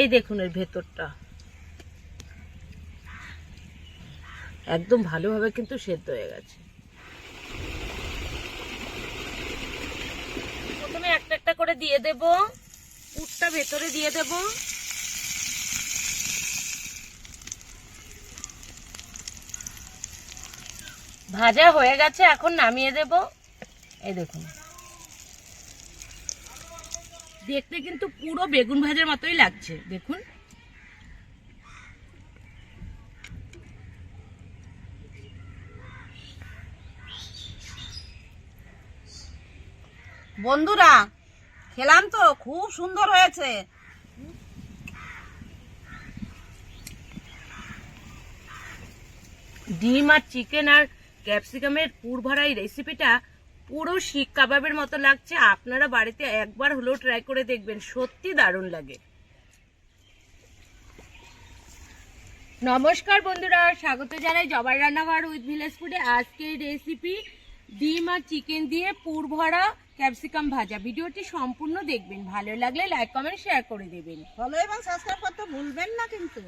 এই দেখুন এর ভেতরটা। একদম ভালোভাবে কিন্তু সেদ্ধ হয়ে গেছে। প্রথমে একটা একটা করে দিয়ে দেব। পুরটা ভেতরে দিয়ে দেব। ভাজা হয়ে গেছে, এখন নামিয়ে দেব। এই দেখুন। দেখতে কিন্তু পুরো বেগুন ভাজার মতোই লাগছে দেখুন। বন্ধুরা খেলাম তো খুব সুন্দর হয়েছে। ডিম আর চিকেন আর ক্যাপসিকামের পুর ভরা এই রেসিপিটা পুরো শিক কাবাবের মতো লাগছে। আপনারা বাড়িতে একবার হলেও ট্রাই করে দেখবেন। সত্যি দারুণ লাগে। নমস্কার বন্ধুরা, স্বাগত জানাই জবার রান্নাঘর উইথ ভিলেজ ফুডে আজকের রেসিপি ডিম আর চিকেন দিয়ে পুর ভরা ক্যাপসিকাম ভাজা। ভিডিওটি সম্পূর্ণ দেখবেন। ভালো লাগলে লাইক কমেন্ট শেয়ার করে দেবেন। ফলো এবং সাবস্ক্রাইব করতে ভুলবেন না কিন্তু।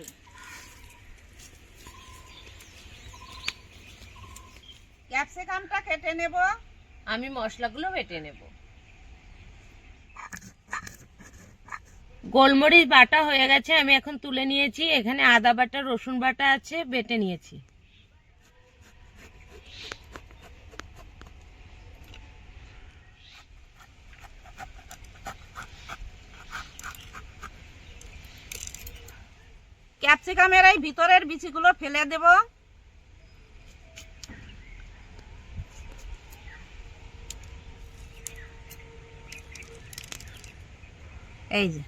ক্যাপসিকামটা কেটে নেব। আমি মশলাগুলো বেটে নেব। গোলমরিচ বাটা হয়ে গেছে, আমি এখন তুলে নিয়েছি। এখানে আদা বাটা, রসুন বাটা আছে, বেটে নিয়েছি। ক্যাপসিকামের এই ভিতরের বিচিগুলো ফেলে দেব। এই যে।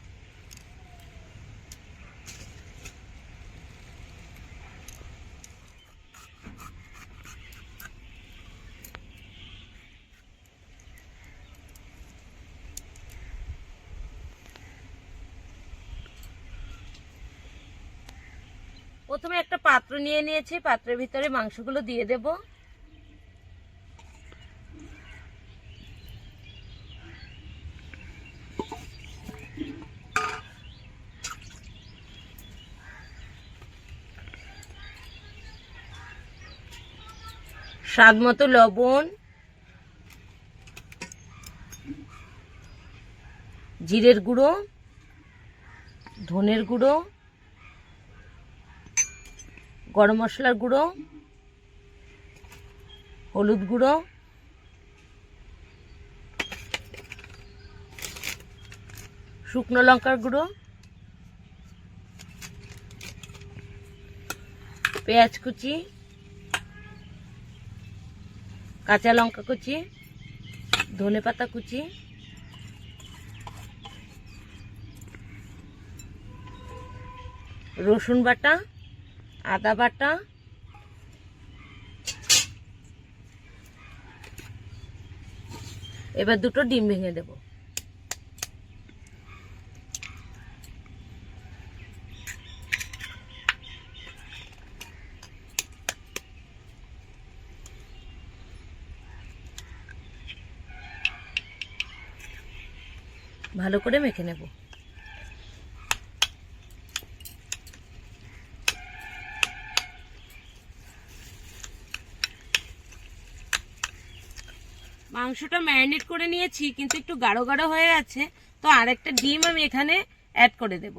প্রথমে একটা পাত্র নিয়ে নিয়েছি পাত্রের ভিতরে মাংসগুলো দিয়ে দেব। স্বাদ মতো লবণ, জিরের গুঁড়ো, ধনের গুঁড়ো, গরম মশলার গুঁড়ো, হলুদ গুঁড়ো, শুকনো লঙ্কার গুঁড়ো, পেঁয়াজ কুচি কাঁচা লঙ্কা কুচি, ধনে পাতা কুচি, রসুন বাটা, আদা বাটা, এবার দুটো ডিম ভেঙে দেব। ভালো করে মেখে নেব। মাংসটা ম্যারিনেট করে নিয়েছি, কিন্তু একটু গাঢ় গাঢ় হয়ে গেছে তো আরেকটা ডিম আমি এখানে অ্যাড করে দেব।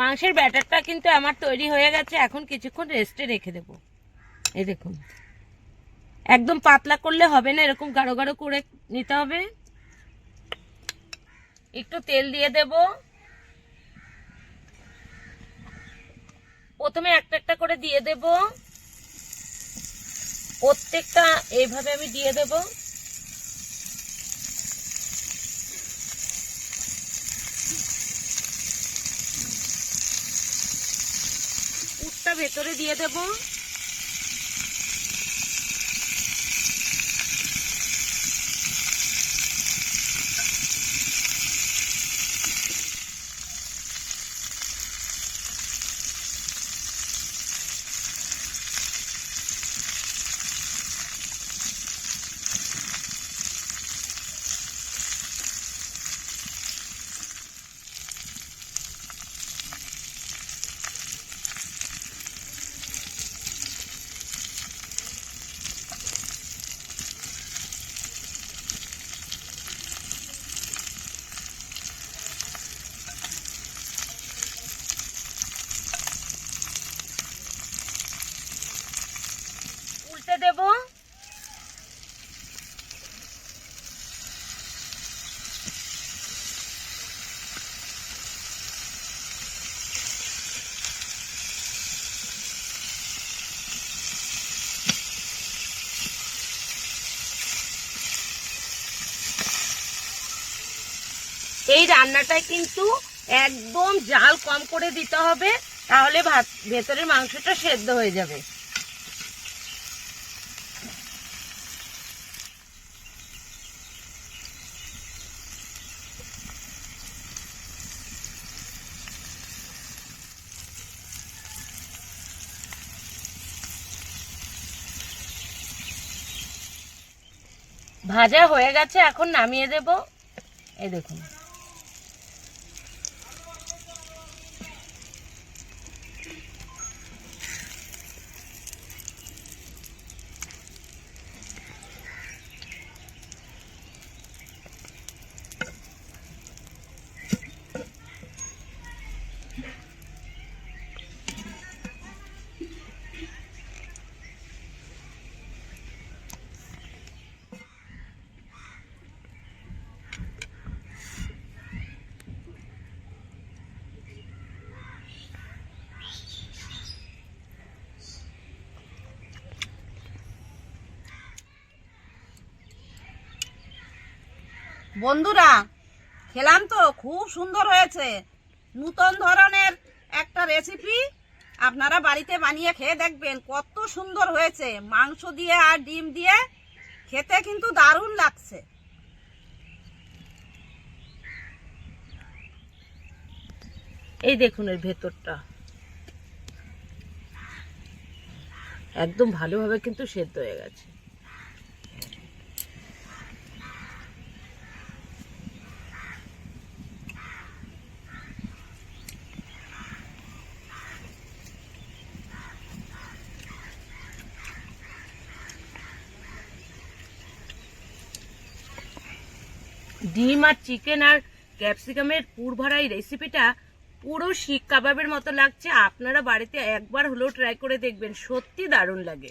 মাংসের ব্যাটারটা কিন্তু আমার তৈরি হয়ে গেছে, এখন কিছুক্ষণ রেস্টে রেখে দেব। এই দেখুন। একদম পাতলা করলে হবে না, এরকম গাঢ় গাঢ় করে নিতে হবে। একটু তেল দিয়ে দেব। প্রথমে একটা একটা করে দিয়ে দেব। প্রত্যেকটা এইভাবে আমি দিয়ে দেব পুরটা ভেতরে দিয়ে দেব। হতে দেব। এই রান্নাটায় কিন্তু একদম জাল কম করে দিতে হবে, তাহলে ভাত ভেতরের মাংসটা সেদ্ধ হয়ে যাবে। ভাজা হয়ে গেছে এখন নামিয়ে দেব। এই দেখুন। বন্ধুরা, খেলাম তো, খুব সুন্দর হয়েছে। নূতন ধরনের একটা রেসিপি আপনারা বাড়িতে বানিয়ে খেয়ে দেখবেন, কত সুন্দর হয়েছে। মাংস দিয়ে আর ডিম দিয়ে খেতে কিন্তু দারুণ লাগছে। এই দেখুন এর ভেতরটা। একদম ভালোভাবে কিন্তু সেদ্ধ হয়ে গেছে। ডিম আর চিকেন আর ক্যাপসিকামের পুর ভরা এই রেসিপিটা পুরো শিক কাবাবের মতো লাগছে। আপনারা বাড়িতে একবার হলেও ট্রাই করে দেখবেন। সত্যি দারুণ লাগে।